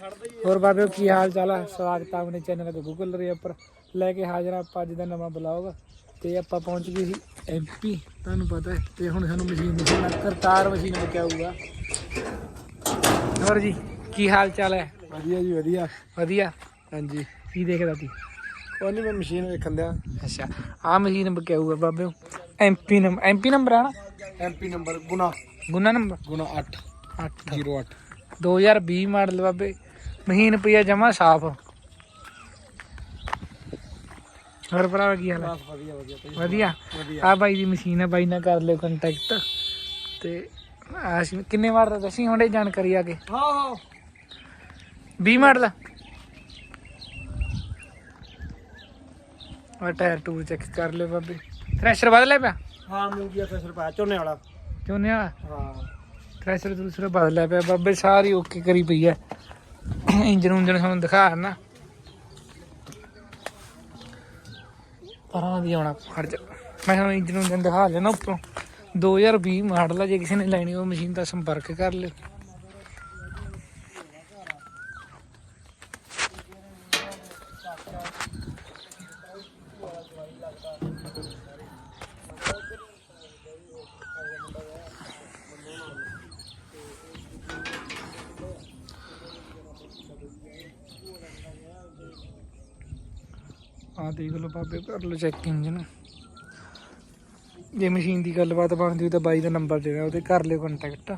ਹੋਰ ਬਾਬੇ ਕੀ ਹਾਲ ਚਾਲ ਆ? ਸਵਾਗਤ ਆ ਆਪਣੇ ਚੈਨਲ ਤੇ ਗੂਗਲ ਰੇ ਉੱਪਰ। ਲੈ ਕੇ ਹਾਜ਼ਰ ਆ ਆਪਾਂ ਅੱਜ ਦਾ ਨਵਾਂ ਬਲੌਗ ਤੇ ਆਪਾਂ ਪਹੁੰਚ ਗਏ ਸੀ ਐਮਪੀ ਤੁਹਾਨੂੰ ਪਤਾ ਹੈ। ਤੇ ਹੁਣ ਸਾਨੂੰ ਮਸ਼ੀਨ ਦਿਖਾਉਣਾ ਕਰਤਾਰ ਮਸ਼ੀਨ ਵਿਕਾਊਗਾ। ਹੋਰ ਜੀ ਕੀ ਹਾਲ ਚਾਲ ਹੈ? ਵਧੀਆ ਜੀ ਵਧੀਆ। ਵਧੀਆ? ਹਾਂਜੀ। ਕੀ ਦੇਖਦਾ ਤੀ? ਉਹ ਨਹੀਂ ਮੈਂ ਮਸ਼ੀਨ ਵੇਖਣ ਦਿਆ। ਅੱਛਾ ਆ ਮਸ਼ੀਨ ਵਿਕਾਊਗਾ ਬਾਬੇ। ਐਮਪੀ ਨੰਬਰ ਐਮਪੀ ਨੰਬਰ ਆ ਨਾ? MP number Guna Guna number Guna 8 8 08 2020 model ਬਾਬੇ। ਮਹੀਨ ਪਈਆ ਜਮਾ ਸਾਫ਼। ਹੋਰ ਭਰਾ ਕੀ ਹਾਲ ਹੈ? ਵਧੀਆ ਵਧੀਆ ਆ ਬਾਈ ਦੀ ਮਸ਼ੀਨ ਹੈ ਬਾਈ ਨਾਲ ਕਰ ਲਿਓ ਕੰਟੈਕਟ ਤੇ ਆ ਸੀ- ਕਿੰਨੇ ਮਾਡਲ ਦੱਸੀ ਹੁਣੇ ਜਾਣਕਾਰੀ ਆ ਕੇ। ਹਾਂ ਹਾਂ। 20 ਮਾਡਲ? ਆ ਟਾਇਰ ਟੂਰ ਚੈੱਕ ਕਰ ਲਿਓ ਬਾਬੇ। ਥ੍ਰੈਸ਼ਰ ਬਦਲਿਆ ਪਿਆ? ਹਾਂ ਗਿਆ 300 ਰੁਪਏ ਝੋਨੇ ਵਾਲਾ। ਚੋਨੇ ਵਾਲਾ? ਹਾਂ। ਥ੍ਰੈਸ਼ਰ ਦੂਸਰਾ ਬਦਲਿਆ ਪਿਆ ਬਾਬੇ ਸਾਰੀ ਓਕੇ ਕਰੀ ਪਈ ਹੈ। ਇੰਜਨ ਉਂਜਨ ਤੁਹਾਨੂੰ ਦਿਖਾ ਨਾ। ਪਰਾਂ ਦੀ ਆਉਣਾ ਖੜ ਜਾ ਮੈਂ ਤੁਹਾਨੂੰ ਇੰਜਨ ਉਂਜਨ ਦਿਖਾ ਲੈਣਾ ਉੱਪਰੋਂ। 2020 ਮਾਡਲ ਆ, ਜੇ ਕਿਸੇ ਨੇ ਲੈਣੀ ਉਹ ਮਸ਼ੀਨ ਦਾ ਸੰਪਰਕ ਕਰ ਲਿਓ। ਆ ਦੇਖ ਲਓ ਬਾਬੇ ਕਰ ਲਓ ਚੈੱਕ ਇੰਜਨ ਜੇ ਮਸ਼ੀਨ ਦੀ ਗੱਲਬਾਤ ਬਣਦੀ ਤਾਂ ਬਾਈ ਦਾ ਨੰਬਰ ਜਿਹੜਾ, ਉਹਦੇ ਕਰ ਲਿਓ ਕੰਟੈਕਟ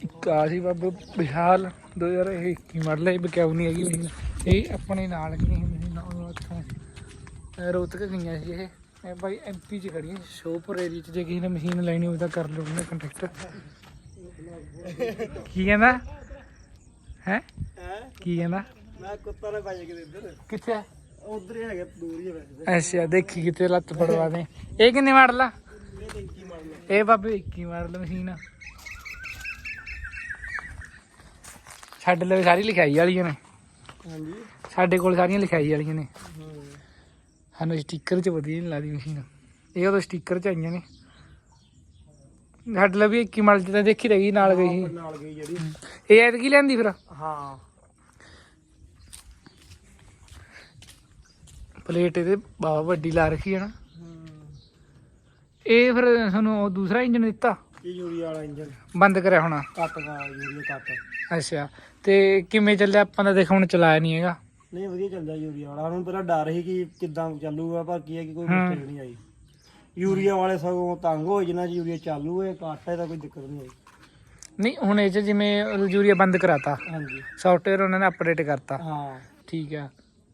ਇੱਕ ਆ ਸੀ ਬਾਬੇ ਵਿਸ਼ਾਲ 2021 ਮਾਡਲ ਇਹ ਬਕਿਆਉ ਨਹੀਂ ਹੈਗੀ ਮਸ਼ੀਨ ਇਹ ਆਪਣੇ ਨਾਲ ਗਈ ਮਸ਼ੀਨ ਉਹ ਉੱਥੋਂ ਅਹ ਰੋਹਤਕ ਗਈਆਂ ਸੀ ਇਹ। ਇਹ ਬਾਈ ਐਮਪੀ ਚ ਖੜੀਆਂ ਸ਼ੋਪੁਰ ਏਰੀਆ ਚ ਜੇ ਕਿਸੇ ਨੇ ਮਸ਼ੀਨ ਲੈਣੀ ਹੋਵੇ ਤਾਂ ਕਰ ਲਓ ਉਹਨੇ ਕੰਟੈਕਟ ਕੀ ਕਹਿੰਦਾ? ਹੈ? ਹੈ ਕੀ ਕਹਿੰਦਾ? ਮੈਂ ਕੁੱਤਾ ਨਾ ਪਾਈ ਕਿਤੇ ਇੱਧਰ। ਕਿੱਥੇ ਆ? ਉਧਰ ਹੀ ਹੈਗਾ ਦੂਰ ਹੀ ਹੈ ਵੈਸੇ। ਅੱਛਾ ਦੇਖੀ ਕਿਤੇ ਲੱਤ ਪੜਵਾ ਦੇ। ਇਹ ਕਿੰਨੇ ਮਾਡਲ ਆ? ਕੀ ਇਹ ਬਾਬੇ 21 ਮਾਡਲ ਮਸ਼ੀਨ ਆ। ਛੱਡ ਲਵੇ ਸਾਰੀ ਲਿਖਾਈ ਵਾਲੀਆਂ ਨੇ। ਹਾਂਜੀ। ਸਾਡੇ ਕੋਲ ਸਾਰੀਆਂ ਲਿਖਾਈ ਵਾਲੀਆਂ ਨੇ। ਹਾਂ। ਸਾਨੂੰ ਸਟicker 'ਚ ਵਧੀਆ ਨਹੀਂ ਲੱਗਦੀ ਮਸ਼ੀਨ ਇਹ ਉਹਦੇ ਸਟicker 'ਚ ਆਈਆਂ ਨੇ। ਸਾਡੇ ਲਈ ਵੀ 21 ਮਾਡਲ 'ਚ ਤਾਂ ਦੇਖੀ ਰਹੀ ਨਾਲ ਗਈ ਸੀ। ਨਾਲ ਗਈ ਜਿਹੜੀ। ਇਹ ਐਤਕੀ ਲੈਂਦੀ ਫਿਰ? ਹਾਂ। ਪਲੇਟ ਇਹਦੇ ਬਾਵਾ ਵੱਡੀ ਲਾ ਰੱਖੀ ਹੈ ਨਾ। ਇਹ ਫਿਰ ਸਾਨੂੰ ਉਹ ਦੂਸਰਾ ਇੰਜਨ ਦਿੱਤਾ। ਇਹ ਯੂਰੀਆ ਵਾਲਾ ਇੰਜਨ ਬੰਦ ਕਰਿਆ ਹੋਣਾ। ਕੱਟ ਦਾ ਯੂਰੀਆ ਕੱਟ। ਅੱਛਾ। ਤੇ ਕਿਵੇਂ ਚੱਲਿਆ? ਆਪਾਂ ਤਾਂ ਦੇਖ ਹੁਣ ਚਲਾਇਆ ਨਹੀਂ ਹੈਗਾ। ਨਹੀਂ ਵਧੀਆ ਚੱਲਦਾ ਯੂਰੀਆ ਵਾਲਾ। ਸਾਨੂੰ ਪਹਿਲਾਂ ਡਰ ਸੀ ਕਿ ਕਿੱਦਾਂ ਚੱਲੂਗਾ ਪਰ ਕੀ ਹੈ ਕਿ ਕੋਈ। ਮੁਸ਼ਕਲ ਨਹੀਂ ਆਈ। ਯੂਰੀਆ ਵਾਲੇ ਸਗੋਂ ਤੰਗ ਹੋਏ ਜਿਨ੍ਹਾਂ ਚ ਯੂਰੀਆ ਚਾਲੂ ਹੈ ਘੱਟ ਤਾਂ ਕੋਈ ਦਿੱਕਤ ਨਹੀਂ ਆਈ। ਨਹੀਂ ਹੁਣ ਇਹ 'ਚ ਜਿਵੇਂ ਯੂਰੀਆ ਬੰਦ ਕਰਾਤਾ। ਹਾਂਜੀ। ਸੌਫਟਵੇਅਰ ਉਹਨਾਂ ਨੇ ਅਪਡੇਟ ਕਰਤਾ। ਹਾਂ। ਠੀਕ ਆ।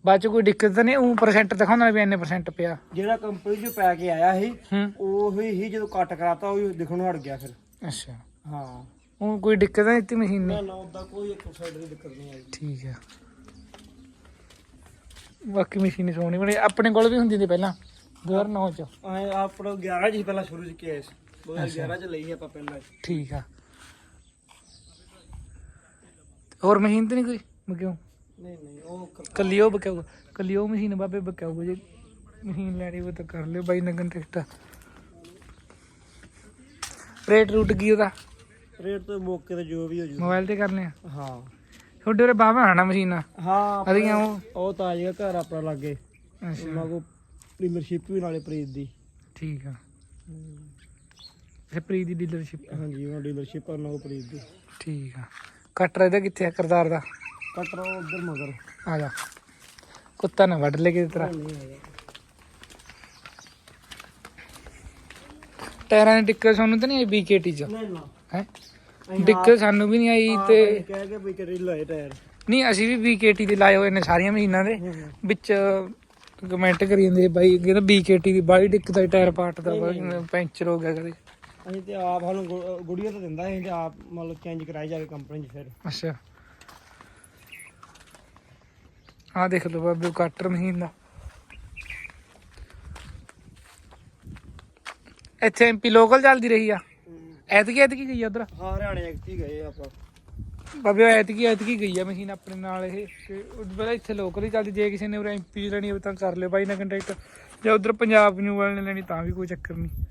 ਬਾਅਦ ਚ ਕੋਈ ਦਿੱਕਤ ਤਾਂ ਨਹੀਂ? ਉਹ ਪਰਸੈਂਟ ਦਿਖਾਉਂਦਾ ਵੀ ਇੰਨੇ ਪਰਸੈਂਟ ਪਿਆ। ਜਿਹੜਾ ਕੰਪਨੀ ਚ ਪੈ ਕੇ ਆਇਆ ਸੀ ਹੂੰ। ਉਹ ਹੀ ਜਦੋਂ ਕੱਟ ਕਰਾਤਾ ਉਹ ਦਿਖਣੋਂ ਹਟ ਗਿਆ ਫਿਰ। ਅੱਛਾ। ਹਾਂ। ਉਹ ਕੋਈ ਦਿੱਕਤ ਨਹੀਂ ਇੱਥੇ ਮਸ਼ੀਨ ਨਾ ਨੇ? ਨਾ ਉਹਦਾ ਕੋਈ ਇੱਕ ਸਾਈਡ ਦੀ ਦਿੱਕਤ ਨਹੀਂ ਆਈ ਠੀਕ ਆ ਬਾਕੀ ਮਸ਼ੀਨ ਸੋਹਣੀ ਬਣੀ। ਆਪਣੇ ਕੋਲ ਵੀ ਹੁੰਦੀ ਸੀ ਪਹਿਲਾਂ। 2009 ਚ। ਐ ਆਪਣਾ 11 ਜੀ ਪਹਿਲਾਂ ਸ਼ੁਰੂ ਚ ਕੇਸ 2011 ਚ ਲਈ ਆਪਾਂ ਪਹਿਲਾਂ। ਠੀਕ ਆ। ਹੋਰ ਮਸ਼ੀਨ ਤੇ ਨਹੀਂ ਕੋਈ? ਬਕਿਓ ਨਹੀਂ ਨਹੀਂ ਉਹ ਕ- ਕੱਲੀ ਉਹ ਬਕਿਓ ਕੱਲੀ ਉਹ ਮਸ਼ੀਨ ਬਾਬੇ ਬਕਿਓ ਜੇ ਮਸ਼ੀਨ ਲੈਣੀ ਹੋਵੇ ਤਾਂ ਕਰ ਲਿਓ। ਬਾਈ ਨਾਲ ਕੰਟੈਕਟ ਰੇਟ ਰੂਟ ਕੀ ਉਹਦਾ? ਰੇਟ ਤੋਂ ਮੌਕੇ ਤੇ ਜੋ ਵੀ ਹੋ ਜੂ। ਮੋਬਾਈਲ ਤੇ ਕਰਨੇ ਆ? ਹਾਂ। ਤੁਹਾਡੇ ਉਰੇ ਬਾਵਾ ਹਣਾ ਮਸ਼ੀਨਾਂ? ਹਾਂ ਅਦੀਆਂ ਉਹ ਉਹ ਤਾਂ ਆ ਜਾਏਗਾ ਘਰ ਆਪਣਾ ਲੱਗੇ। ਅੱਛਾ। ਉਹਨਾਂ ਕੋ ਪ੍ਰੀਮੀਅਰਸ਼ਿਪ ਵੀ ਨਾਲੇ ਪ੍ਰੀਤ ਦੀ। ਠੀਕ ਆ। ਇਹ ਪ੍ਰੀ ਦੀ ਡੀਲਰਸ਼ਿਪ ਹਾਂਜੀ ਉਹ ਡੀਲਰਸ਼ਿਪ ਉਹਨਾਂ ਕੋ ਪ੍ਰੀਤ ਦੀ। ਠੀਕ ਆ। ਕਟਰ ਇਹਦਾ ਕਿੱਥੇ ਆ ਕਰਤਾਰ ਦਾ? ਕਟਰ ਉਧਰ ਮਗਰ। ਆ ਜਾ। ਕੁੱਤਾ ਨਾ ਵੱਢ ਲੈ ਕੇ ਤੇਰਾ। ਨਹੀਂ ਹੈਗਾ ਟਾਇਰਾਂ ਦੀ ਦਿੱਕਤ ਸਾਨੂੰ ਤਾਂ ਨਹੀਂ ਆਈ ਬੀਕੇਟੀ ਚ? ਨਹੀਂ ਨਾ। ਹੈ। ਦਿੱਕਤ ਸਾਨੂੰ ਵੀ ਨਹੀਂ ਆਈ ਤੇ ਕਹਿ ਕੇ ਵੀ ਤੇਰੀ ਲਾਏ ਟਾਇਰ ਨਹੀਂ ਅਸੀਂ ਵੀ ਬੀਕੇਟੀ ਦੇ ਲਾਏ ਹੋਏ ਨੇ ਸਾਰੀਆਂ ਮਸ਼ੀਨਾਂ ਦੇ। ਵਿੱਚ ਕਮੈਂਟ ਕਰੀ ਜਾਂਦੇ ਬਾਈ ਕਹਿੰਦਾ ਬੀਕੇਟੀ ਦੀ ਬਾਈ ਦਿੱਕਤ ਆਈ ਟਾਇਰ ਪਾਟ ਦਾ ਪੈਂਚਰ ਹੋ ਗਿਆ ਕਦੇ। ਅਸੀਂ ਤੇ ਆਪ ਸਾਨੂੰ ਗੁੜੀਆ ਤਾਂ ਦਿੰਦਾ ਸੀ ਤੇ ਆਪ ਮਤਲਬ ਚੇਂਜ ਕਰਾਈ ਜਾ ਕੰਪਨੀ 'ਚ ਫਿਰ। ਅੱਛਾ। ਆ ਦੇਖ ਲਓ ਬਾਬੇ ਕਟਰ ਮਸ਼ੀਨ ਦਾ। ਇੱਥੇ ਐਮਪੀ ਲੋਕਲ ਚੱਲਦੀ ਰਹੀ ਆ। ਐਤਕੀ ਐਤਕੀ ਗਈ ਆ ਉਧਰ ਹਾਂ ਹਰਿਆਣੇ ਐਕਟੀ ਗਏ ਆਪਾਂ ਬਾਬੇ ਐਤਕੀ ਐਤਕੀ ਗਈ ਆ ਮਸ਼ੀਨ ਆਪਣੇ ਨਾਲ ਇਹ ਤੇ ਉਹ ਪਹਿਲਾਂ ਇੱਥੇ ਲੋਕਲ ਹੀ ਚੱਲਦੀ ਜੇ ਕਿਸੇ ਨੇ ਉਰੇ ਐਮਪੀ ਲੈਣੀ ਹੋਵੇ ਤਾਂ ਕਰ ਲਿਓ ਬਾਈ ਨਾਲ ਕੰਟੈਕਟ ਜੇ ਉਧਰ ਪੰਜਾਬ ਨਿਊ ਵਾਲੇ ਨੇ ਲੈਣੀ ਤਾਂ ਵੀ ਕੋਈ ਚੱਕਰ ਨਹੀਂ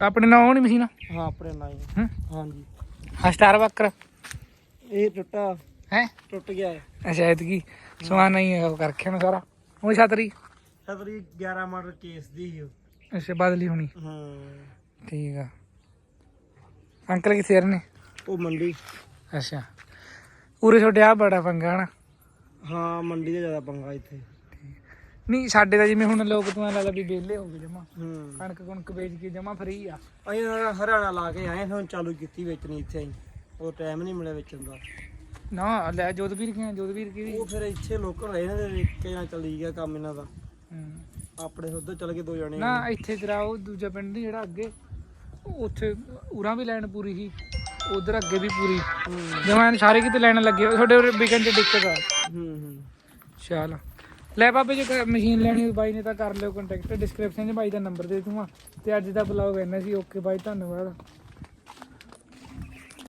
ਆਪਣੇ ਨਾਲ ਹੋਣੀ ਮਸ਼ੀਨ ਹਾਂ ਆਪਣੇ ਨਾਲ ਹੀ ਹੂੰ ਹਾਂਜੀ ਹਾਂ ਸਟਾਰ ਬੱਕਰ ਇਹ ਟੁੱਟਾ ਹੈ ਟੁੱਟ ਗਿਆ ਹੈ ਅੱਛਾ ਐਤਕੀ ਸਮਾਨ ਨਹੀਂ ਉਹ ਕਰਕੇ ਨਾ ਸਾਰਾ ਉਹ ਛਤਰੀ ਸਤਰੀ 11 ਮਾਡਲ ਕੇਸ ਦੀ ਸੀ ਉਹ। ਅੱਛਾ ਬਦਲੀ ਹੋਣੀ ਹਾਂ ਠੀਕ ਆ ਅੰਕਲ ਕਿੱਥੇ ਰਹਿੰਦੇ ਉਹ ਮੰਡੀ। ਅੱਛਾ। ਉਰੇ ਛੋਟੇ ਆ ਬੜਾ ਪੰਗਾ ਹਨਾ? ਹਾਂ ਮੰਡੀ ਦਾ ਜ਼ਿਆਦਾ ਪੰਗਾ ਇੱਥੇ। ਨਹੀਂ ਸਾਡੇ ਤਾਂ ਜਿਵੇਂ ਹੁਣ ਲੋਕ ਤੂੰ ਐਂ ਲੱਗਦਾ ਵੀ ਵਿਹਲੇ ਹੋ ਗਏ ਜਮਾ। ਹੂੰ। ਕਣਕ ਕੁਣਕ ਵੇਚ ਕੇ ਜਮਾ ਫਰੀ ਆ। ਅਸੀਂ ਹਰਿਆਣਾ ਲਾ ਕੇ ਆਏ ਹੁਣ ਚਾਲੂ ਕੀਤੀ ਵੇਚਣੀ ਇੱਥੇ ਅਸੀਂ। ਉਹ ਟਾਈਮ ਨਹੀਂ ਮਿਲਿਆ ਵੇਚਣ ਦਾ। ਨਾ ਲੈ ਜੋਧਵੀਰ ਕੀ ਜੋਧਵੀਰ ਕੀ ਵੀ ਉਹ ਫਿਰ ਇੱਥੇ ਲੋਕਲ ਰਹੇ ਨੇ ਤੇ ਇੱਕ ਨਾਲ ਚੱਲੀ ਗਿਆ ਕੰਮ ਇਹਨਾਂ ਦਾ। ਹੂੰ। ਆਪਣੇ ਉੱਧਰ ਚੱਲ ਗਏ ਦੋ ਜਣੇ। ਨਾ ਇੱਥੇ ਤੇਰਾ ਉਹ ਦੂਜਾ ਪਿੰਡ ਨੀ ਜਿਹੜਾ ਅੱਗੇ। ਉੱਥੇ ਉਰਾਂ ਵੀ ਲਾਈਨ ਪੂਰੀ ਸੀ ਉਧਰ ਅੱਗੇ ਵੀ ਪੂਰੀ। ਹੂੰ ਜਮਾਂ ਸਾਰੇ ਕਿਤੇ ਲਾਈਨ ਲੱਗੇ। ਤੁਹਾਡੇ ਉਰੇ ਵਿਕਣ ਚ ਦਿੱਕਤ ਆ। ਹੂੰ ਹੂੰ। ਚੱਲ। ਲੈ ਬਾਬੇ ਜੇ ਕੋਈ ਮਸ਼ੀਨ ਲੈਣੀ ਹੋਈ ਬਾਈ ਨੇ ਤਾਂ ਕਰ ਲਿਓ ਕੰਟੈਕਟ ਡਿਸਕ੍ਰਿਪਸ਼ਨ 'ਚ ਬਾਈ ਦਾ ਨੰਬਰ ਦੇ ਦੂੰਗਾ। ਤੇ ਅੱਜ ਦਾ ਬਲੌਗ ਇੰਨਾ ਸੀ ਓਕੇ ਬਾਈ ਧੰਨਵਾਦ।